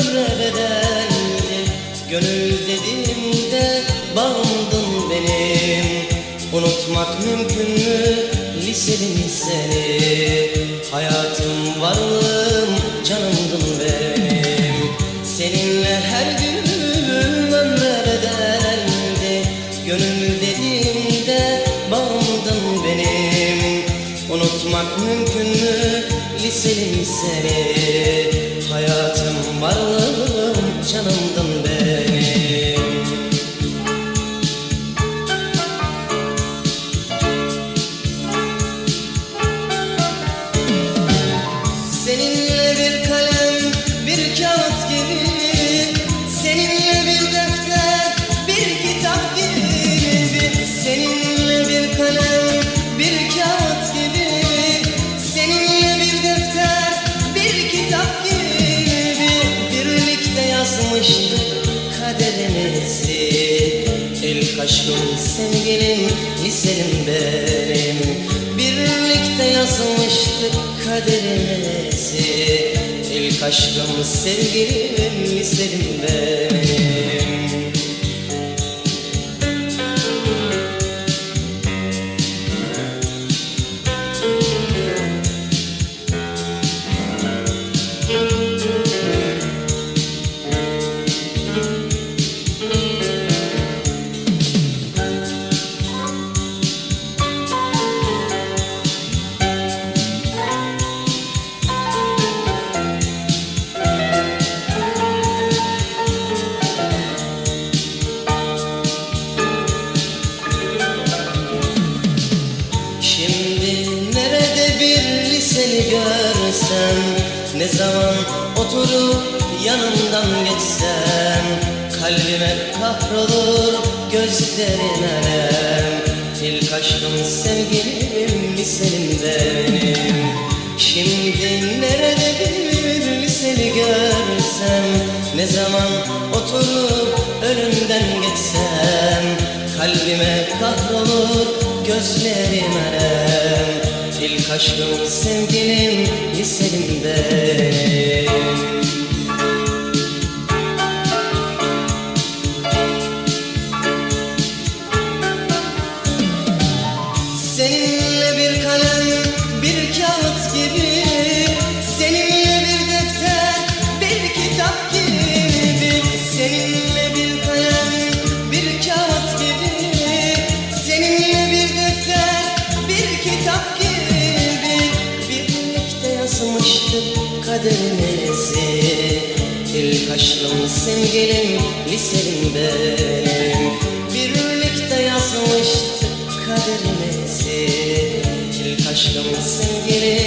ömre bedeldi Gönül dediğimde bağımdın benim. Unutmak mümkün mü? Liselim seni Hayatım varlığım canımdın benim. Seninle her gün ömre bedeldi. Gönül dediğimde bağımdın benim. Unutmak mümkün mü? Liselim seni Hayatım varlığım canımdın yazmıştık kaderimizi. İlk aşkım sevgilim, liselim benim. Birlikte yazmıştık kaderimizi. İlk aşkım sevgilim, liselim benim görsem Ne zaman oturup yanından geçsem Kalbime kahrolur gözlerin alem. İlk aşkım sevgilim liselim benim. Şimdi nerede bir liseli görsem Ne zaman oturup önünden geçsem Kalbime kahrolur gözlerim alem İlk aşkım sevgilim liselim yazmıştık kaderimizi İlk aşkım sevgilim, liselim benim Birlikte yazmıştık kaderimizi İlk aşkım sevgilim